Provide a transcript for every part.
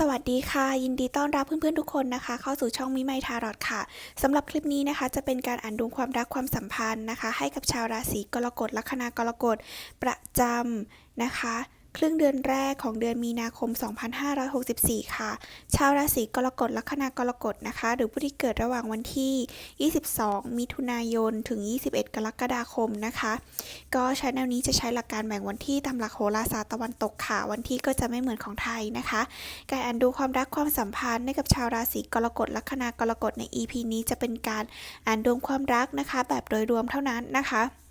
สวัสดีค่ะ ยินดีต้อนรับเพื่อนๆทุกคนนะคะ เข้าสู่ช่องมิไมทารอดค่ะสำหรับคลิปนี้นะคะ จะเป็นการอ่านดวงความรักความสัมพันธ์นะคะ ให้กับชาวราศีกรกฎลัคนากรกฎประจำนะคะ ครึ่งเดือนแรกของเดือนมีนาคม 2564 ค่ะ ชาวราศีกรกฎลัคนากรกฎนะคะ หรือผู้ที่เกิดระหว่างวันที่ 22 มิถุนายน ถึง 21 กรกฎาคมนะคะ ก็ใช้แนวนี้จะใช้หลักการแบ่งวันที่ตามหลักโหราศาสตร์ตะวันตกค่ะ วันที่ก็จะไม่เหมือนของไทยนะคะ การอ่านดูความรักความสัมพันธ์ให้กับชาวราศีกรกฎลัคนากรกฎใน EP นี้จะเป็นการอ่านดวงความรักนะคะ แบบโดยรวมเท่านั้นนะคะ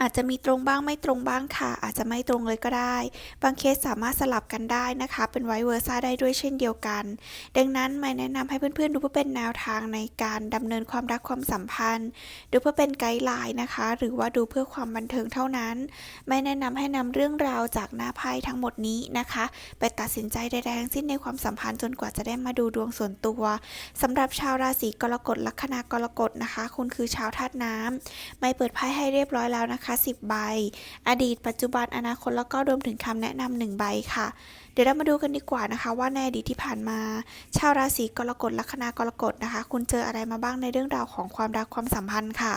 อาจจะมีตรงบ้างไม่ตรงบ้างค่ะ อาจจะไม่ตรงเลยก็ได้ บางเคสสามารถสลับกันได้นะคะ เป็นไวเวอร์ซ่าได้ด้วยเช่นเดียวกัน ดังนั้นไม่แนะนำให้เพื่อนๆ ดูเพื่อเป็นแนวทางในการดำเนินความรักความสัมพันธ์ ดูเพื่อเป็นไกด์ไลน์นะคะ หรือว่าดูเพื่อความบันเทิงเท่านั้น ไม่แนะนำให้นำเรื่องราวจากหน้าไพ่ทั้งหมดนี้นะคะ ไปตัดสินใจใดๆทั้งสิ้นในความสัมพันธ์จนกว่าจะได้มาดูดวงส่วนตัวสำหรับชาวราศีกรกฎลัคนากรกฎนะคะ คุณคือชาวธาตุน้ำไม่เปิดไพ่ให้เรียบร้อยแล้วนะคะ 10 ใบ อดีต ปัจจุบันอนาคตแล้วก็รวมถึงคำแนะนำหนึ่งใบค่ะ เดี๋ยวเรามาดูกันดีกว่านะคะ ว่าในอดีตที่ผ่านมา ชาวราศีกรกฎลัคนากรกฎนะคะ คุณเจออะไรมาบ้างในเรื่องราวของความรักความสัมพันธ์ค่ะ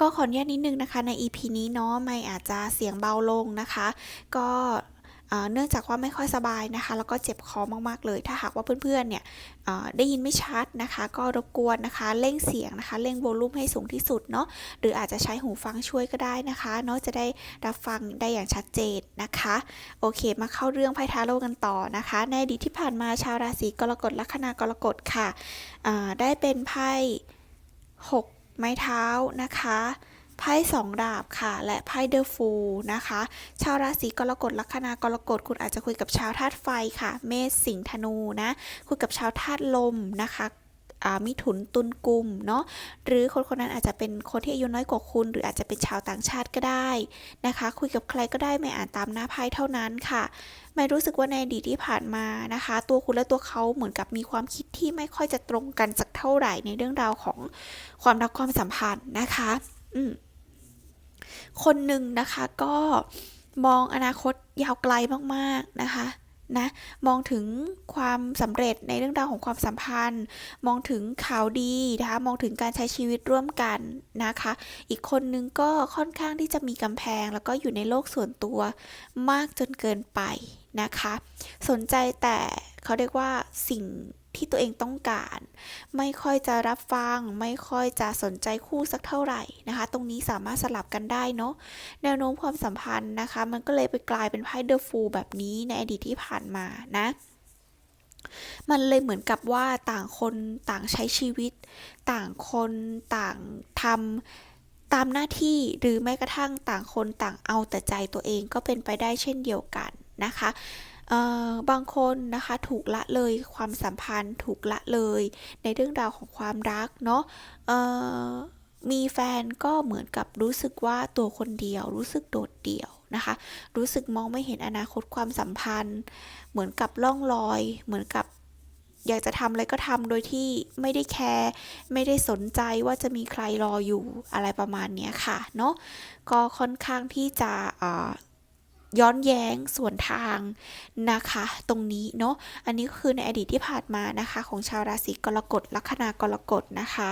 ก็ขออนุญาตนิดนึงนะคะใน EP นี้เนาะไม่อาจจะเสียงเบาลงนะคะ ก็ เนื่องจากว่าไม่ค่อยสบายนะคะ แล้วก็เจ็บคอมากๆเลย ถ้าหากว่าเพื่อนๆเนี่ยได้ยินไม่ชัดนะคะ ก็รบกวนนะคะเร่งเสียงนะคะเร่งโวลูมให้สูงที่สุดเนาะหรืออาจจะใช้หูฟังช่วยก็ได้นะคะเนาะจะได้รับฟังได้อย่างชัดเจนนะคะ โอเค มาเข้าเรื่องไพ่ทาโร่กันต่อนะคะ ในอดีตที่ผ่านมาชาวราศีกรกฎลัคนากรกฎค่ะได้เป็นไพ่หกไม้เท้านะคะ ไพ่สองดาบค่ะ และไพ่เดอะฟูลนะคะ ชาวราศีกรกฎลัคนากรกฎคุณอาจจะคุยกับชาวธาตุไฟค่ะ เมษสิงห์ธนูนะ คุยกับชาวธาตุลมนะคะมิถุนตุลกุมเนาะหรือคนคนนั้นอาจจะเป็นคนที่อายุน้อยกว่าคุณ หรืออาจจะเป็นชาวต่างชาติก็ได้นะคะ คุยกับใครก็ได้ไม่อ่านตามหน้าไพ่เท่านั้นค่ะไม่รู้สึกว่าในอดีตที่ผ่านมานะคะ ตัวคุณและตัวเขาเหมือนกับมีความคิดที่ไม่ค่อยจะตรงกันสักเท่าไหร่ในเรื่องราวของความรักความสัมพันธ์นะคะ อืม คนหนึ่งนะคะก็มองอนาคตยาวไกลมากๆนะคะนะมองถึงความสำเร็จในเรื่องราวของความสัมพันธ์ มองถึงข่าวดีนะคะมองถึงการใช้ชีวิตร่วมกันนะคะ อีกคนนึงก็ค่อนข้างที่จะมีกำแพง แล้วก็อยู่ในโลกส่วนตัวมากจนเกินไปนะคะ สนใจแต่เขาเรียกว่าสิ่ง ที่ตัวเองต้องการ ไม่ค่อยจะรับฟัง ไม่ค่อยจะสนใจคู่สักเท่าไหร่นะคะ ตรงนี้สามารถสลับกันได้เนาะแนวโน้มความสัมพันธ์นะคะ มันก็เลยไปกลายเป็นไพ่เดอะฟูลแบบนี้ในอดีตที่ผ่านมานะมันเลยเหมือนกับว่าต่างคนต่างใช้ชีวิต ต่างคนต่างทำตามหน้าที่หรือแม้กระทั่งต่างคนต่างเอาแต่ใจตัวเองก็เป็นไปได้เช่นเดียวกันนะคะ บางคนนะคะถูกละเลยความสัมพันธ์ถูกละเลย ในเรื่องราวของความรักเนาะมีแฟนก็เหมือนกับรู้สึกว่าตัวคนเดียว รู้สึกโดดเดี่ยวนะคะ รู้สึกมองไม่เห็นอนาคตความสัมพันธ์ เหมือนกับล่องลอย เหมือนกับอยากจะทำอะไรก็ทำโดยที่ไม่ได้แคร์ไม่ได้สนใจว่าจะมีใครรออยู่อะไรประมาณนี้ค่ะเนาะก็ค่อนข้างที่จะ ย้อนแย้งส่วนทางนะคะ ตรงนี้เนาะอันนี้ก็คือในอดีตที่ผ่านมานะคะ ของชาวราศีกรกฎลัคนากรกฎนะคะ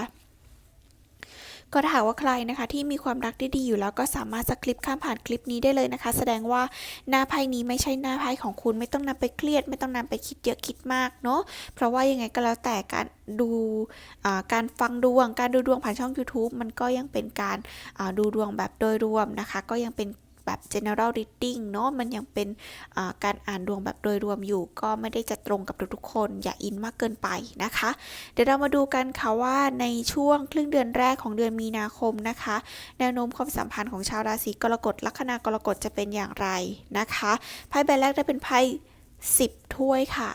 ก็ถ้าหากว่าใครนะคะที่มีความรักได้ดีอยู่แล้วก็สามารถสคลิปข้ามผ่านคลิปนี้ได้เลยนะคะ แสดงว่าหน้าไพ่นี้ไม่ใช่หน้าไพ่ของคุณไม่ต้องนำไปเครียด ไม่ต้องนำไปคิดเยอะคิดมากเนาะเพราะว่ายังไงก็แล้วแต่การดูการฟังดวง การดูดวงผ่านช่อง YouTube มันก็ยังเป็นการดูดวงแบบโดยรวมนะคะ ก็ยังเป็น แบบ general reading เนาะมันยังเป็นการอ่านดวงแบบโดยรวมอยู่ ก็ไม่ได้จะตรงกับทุกๆคน อย่าอินมากเกินไปนะคะ เดี๋ยวเรามาดูกันค่ะว่าในช่วงครึ่งเดือนแรกของเดือนมีนาคมนะคะ แนวโน้มความสัมพันธ์ของชาวราศีกรกฎลัคนากรกฎจะเป็นอย่างไรนะคะไพ่ใบแรกได้เป็นไพ่10 ถ้วยค่ะ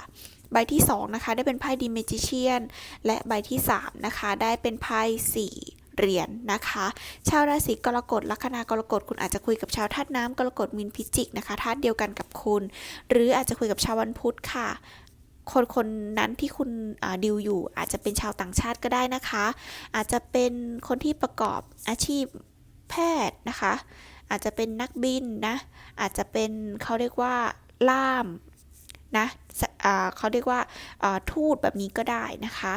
ใบที่ 2 นะคะ ได้เป็นไพ่ดีเมจิเชียน และใบที่ 3 นะคะ ได้เป็นไพ่4 เหรียญนะคะ ชาวราศีกรกฎลัคนากรกฎคุณอาจจะคุยกับชาวธาตุน้ำกรกฎมินพิจิกนะคะธาตุเดียวกันกับคุณ หรืออาจจะคุยกับชาววันพุธค่ะคนคนนั้นที่คุณดิวอยู่ อาจจะเป็นชาวต่างชาติก็ได้นะคะ อาจจะเป็นคนที่ประกอบอาชีพแพทย์นะคะ อาจจะเป็นนักบินนะ อาจจะเป็นเขาเรียกว่าล่ามนะ ส เขาเรียกว่าทูตแบบนี้ก็ได้นะคะ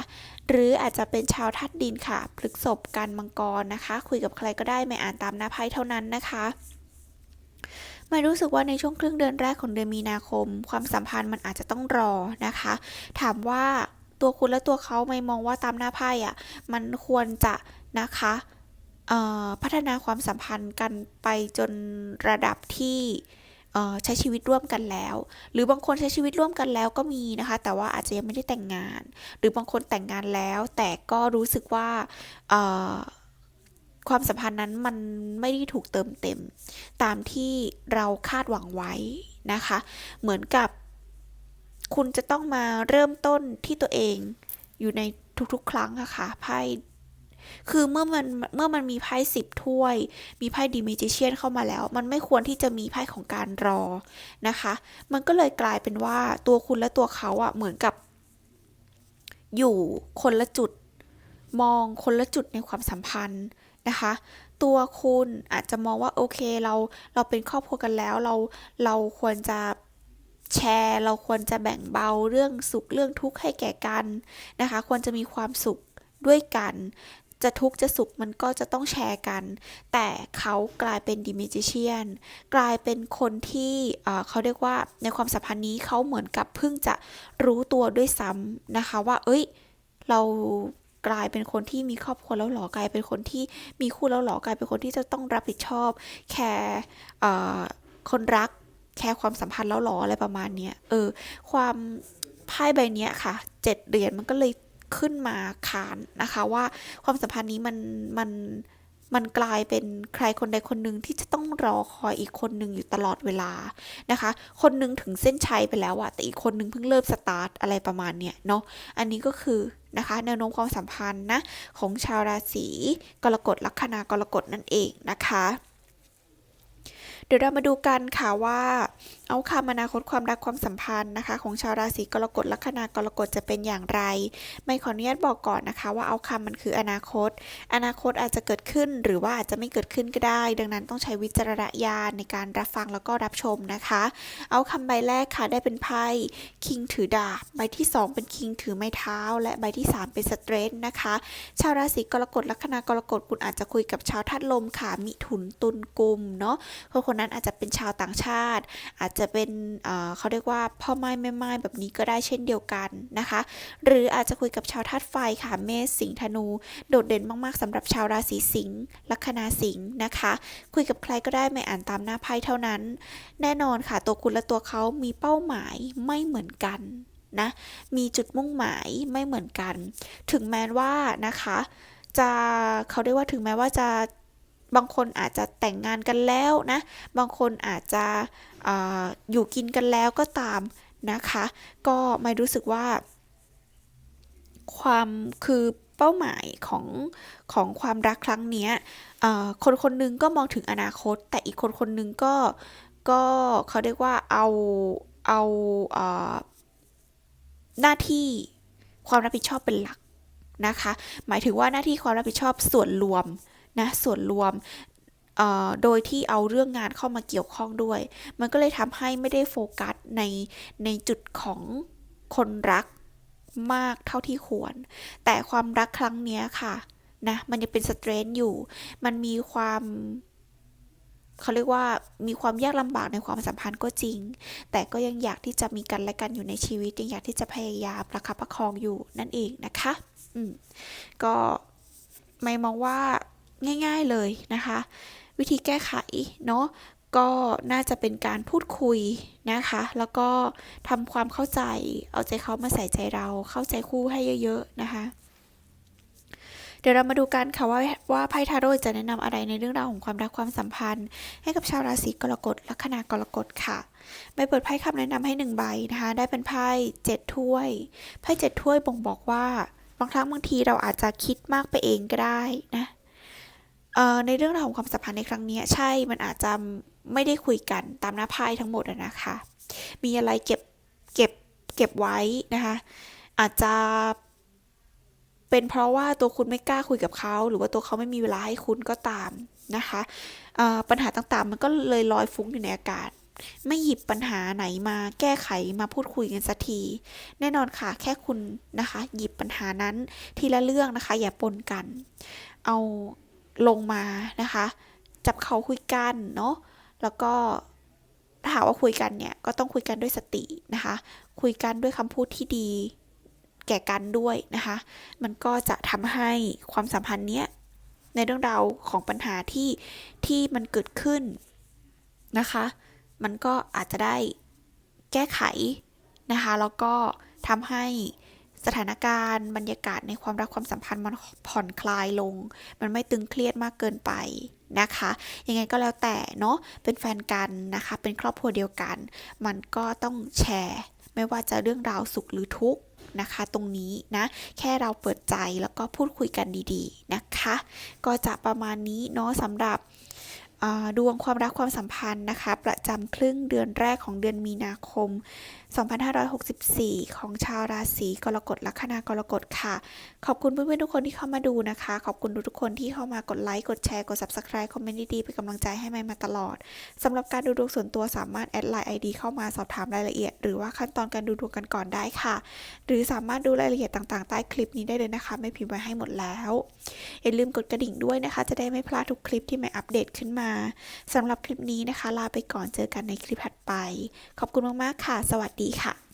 หรืออาจจะเป็นชาวธาตุดินค่ะพฤกษบกันมังกรนะคะ คุยกับใครก็ได้ไม่อ่านตามหน้าไพ่เท่านั้นนะคะไม่รู้สึกว่าในช่วงครึ่งเดือนแรกของเดือนมีนาคม ความสัมพันธ์มันอาจจะต้องรอนะคะ ถามว่าตัวคุณและตัวเขาไม่มองว่าตามหน้าไพ่อะมันควรจะนะคะพัฒนาความสัมพันธ์กันไปจนระดับที่ ใช้ชีวิตร่วมกันแล้ว หรือบางคนใช้ชีวิตร่วมกันแล้วก็มีนะคะ แต่ว่าอาจจะยังไม่ได้แต่งงาน หรือบางคนแต่งงานแล้ว แต่ก็รู้สึกว่าความสัมพันธ์นั้นมันไม่ได้ถูกเติมเต็ม ตามที่เราคาดหวังไว้นะคะ เหมือนกับ คุณจะต้องมาเริ่มต้นที่ตัวเองอยู่ในทุกๆ ครั้งอะค่ะไพ่ คือเมื่อมันเมื่อมันมีไพ่สิบถ้วย มีไพ่ดีเมจิเชียนเข้ามาแล้ว มันไม่ควรที่จะมีไพ่ของการรอนะคะ มันก็เลยกลายเป็นว่าตัวคุณและตัวเขาอะเหมือนกับ อยู่คนละจุด มองคนละจุดในความสัมพันธ์นะคะ ตัวคุณอาจจะมองว่าโอเคเราเราเป็นครอบครัวกันแล้วเราเราควรจะแชร์เราควรจะแบ่งเบาเรื่องสุขเรื่องทุกข์ให้แก่กันนะคะ ควรจะมีความสุขด้วยกัน จะทุกข์จะสุขมันก็จะต้องแชร์กัน แต่เขากลายเป็นดิเมจิเชียนกลายเป็นคนที่เขาเรียกว่าในความสัมพันธ์นี้เขาเหมือนกับเพิ่งจะรู้ตัวด้วยซ้ำนะคะว่า เอ้ย เรากลายเป็นคนที่มีครอบครัวแล้วหรอกลายเป็นคนที่มีคู่แล้วหรอกลายเป็นคนที่จะต้องรับผิดชอบ แคร์คนรัก แคร์ความสัมพันธ์แล้วหรออะไรประมาณเนี้ยเออ ความไพ่ใบเนี้ยค่ะเจ็ดเหรียญมันก็เลย ขึ้นมาคานนะคะว่าความสัมพันธ์นี้มันมันมันกลายเป็นใครคนใดคนหนึ่งที่จะต้องรอคอยอีกคนหนึ่งอยู่ตลอดเวลานะคะ คนหนึ่งถึงเส้นชัยไปแล้วอะแต่อีกคนหนึ่งเพิ่งเริ่มสตาร์ทอะไรประมาณเนี้ยเนาะ อันนี้ก็คือนะคะแนวโน้มความสัมพันธ์นะของชาวราศีกรกฎลัคนากรกฎนั่นเองนะคะ เดี๋ยวเรามาดูกันค่ะว่าเอาคำอนาคตความรักความสัมพันธ์นะคะ ของชาวราศีกรกฎลัคนากรกฎจะเป็นอย่างไร ไม่ขออนุญาตบอกก่อนนะคะ ว่าเอาคำมันคืออนาคต อนาคตอาจจะเกิดขึ้นหรือว่าอาจจะไม่เกิดขึ้นก็ได้ ดังนั้นต้องใช้วิจารณญาณในการรับฟังแล้วก็รับชมนะคะ เอาคำใบแรกค่ะได้เป็นไพ่คิงถือดาบใบที่ 2 เป็นคิงถือไม้เท้า และใบที่ 3 เป็นสเตรทนะคะ ชาวราศีกรกฎลัคนากรกฎคุณอาจจะคุยกับชาวธาตุลมค่ะมิถุนตุลกุมเนาะคนนั้นอาจจะเป็นชาวต่างชาติ อาจจะเป็นเเขาเรียกว่าพ่อไม้แม่ไม้แบบนี้ก็ได้เช่นเดียวกันนะคะ หรืออาจจะคุยกับชาวธาตุไฟค่ะเมษสิงห์ธนู โดดเด่นมากๆสำหรับชาวราศีสิงห์ลัคนาสิงห์นะคะ คุยกับใครก็ได้ไม่อ่านตามหน้าไพ่เท่านั้น แน่นอนค่ะตัวคุณและตัวเขามีเป้าหมายไม่เหมือนกันนะมีจุดมุ่งหมายไม่เหมือนกัน ถึงแม้ว่านะคะ จะเขาเรียกว่าถึงแม้ว่าจะ บางคนอาจจะแต่งงานกันแล้วนะ บางคนอาจจะออยู่กินกันแล้วก็ตามนะคะ ก็ไม่รู้สึกว่า ความคือเป้าหมายของของความรักครั้งนี้คนคนหนึงก็มองถึงอนาคต แต่อีกคนคนหนึงก็ก็เขาเรียกว่าเอาเอาเอ่อหน้าที่ความรับผิดชอบเป็นหลักนะคะ หมายถึงว่าหน้าที่ความรับผิดชอบส่วนรวม นะส่วนรวมโดยที่เอาเรื่องงานเข้ามาเกี่ยวข้องด้วย มันก็เลยทำให้ไม่ได้โฟกัสในในจุดของคนรักมากเท่าที่ควร แต่ความรักครั้งนี้ค่ะนะ มันยังเป็นสเตรนอยู่ มันมีความเขาเรียกว่ามีความยากลำบากในความสัมพันธ์ก็จริง แต่ก็ยังอยากที่จะมีกันและกันอยู่ในชีวิตยังอยากที่จะพยายามประคับประคองอยู่นั่นเองนะคะ อืมก็ไม่มองว่า ง่ายๆเลยนะคะ วิธีแก้ไขเนาะก็น่าจะเป็นการพูดคุยนะคะ แล้วก็ทำความเข้าใจ เอาใจเขามาใส่ใจเรา เข้าใจคู่ให้เยอะๆนะคะ เดี๋ยวเรามาดูกันค่ะว่าว่าไพ่ทาโร่จะแนะนำอะไรในเรื่องราวของความรักความสัมพันธ์ ให้กับชาวราศีกรกฎลัคนากรกฎค่ะใบเปิดไพ่คำแนะนำให้หนึ่งใบนะคะ ได้เป็นไพ่เจ็ดถ้วย ไพ่เจ็ดถ้วยบ่งบอกว่าบางครั้งบางทีเราอาจจะคิดมากไปเองก็ได้นะ ในเรื่องราวของความสัมพันธ์ในครั้งนี้ใช่มันอาจจะไม่ได้คุยกันตามหน้าไพ่ทั้งหมดนะคะ มีอะไรเก็บเก็บเก็บไว้นะคะ อาจจะเป็นเพราะว่าตัวคุณไม่กล้าคุยกับเขา หรือว่าตัวเขาไม่มีเวลาให้คุณก็ตามนะคะปัญหาต่างๆ มันก็เลยลอยฟุ้งอยู่ในอากาศ ไม่หยิบปัญหาไหนมาแก้ไขมาพูดคุยกันสักที แน่นอนค่ะ แค่คุณนะคะ หยิบปัญหานั้นทีละเรื่องนะคะ อย่าปนกัน เอา ลงมานะคะ จับเขาคุยกันเนาะแล้วก็ถ้าหากว่าคุยกันเนี่ยก็ต้องคุยกันด้วยสตินะคะ คุยกันด้วยคำพูดที่ดีแก่กันด้วยนะคะ มันก็จะทำให้ความสัมพันธ์เนี้ยในเรื่องราวของปัญหาที่ที่มันเกิดขึ้นนะคะ มันก็อาจจะได้แก้ไขนะคะ แล้วก็ทำให้ สถานการณ์บรรยากาศในความรักความสัมพันธ์มันผ่อนคลายลง มันไม่ตึงเครียดมากเกินไปนะคะ ยังไงก็แล้วแต่เนาะเป็นแฟนกันนะคะ เป็นครอบครัวเดียวกัน มันก็ต้องแชร์ ไม่ว่าจะเรื่องราวสุขหรือทุกข์นะคะ ตรงนี้นะ แค่เราเปิดใจแล้วก็พูดคุยกันดีๆนะคะ ก็จะประมาณนี้เนาะสำหรับ ดวงความรักความสัมพันธ์นะคะ ประจำครึ่งเดือนแรกของเดือนมีนาคม 2564 ของชาวราศีกรกฎลัคนากรกฎค่ะ ขอบคุณเพื่อนๆทุกคนที่เข้ามาดูนะคะ ขอบคุณทุกๆคนที่เข้ามากดไลค์ กดแชร์ กด Subscribe คอมเมนต์ดีๆเป็นกำลังใจให้ไม่มาตลอดสำหรับการดูดวงส่วนตัวสามารถแอดไลน์ ID เข้ามาสอบถามรายละเอียด หรือว่าขั้นตอนการดูดวงกันก่อนได้ค่ะ หรือสามารถดูรายละเอียดต่างๆ ใต้คลิปนี้ได้เลยนะคะ ไม่พิมพ์ไว้ให้หมดแล้ว อย่าลืมกดกระดิ่งด้วยนะคะ จะได้ไม่พลาดทุกคลิปที่ใหม่อัปเดตขึ้นมาสำหรับคลิปนี้นะคะ ลาไปก่อนเจอกันในคลิปถัดไป ขอบคุณมากๆค่ะ สวัสดีค่ะ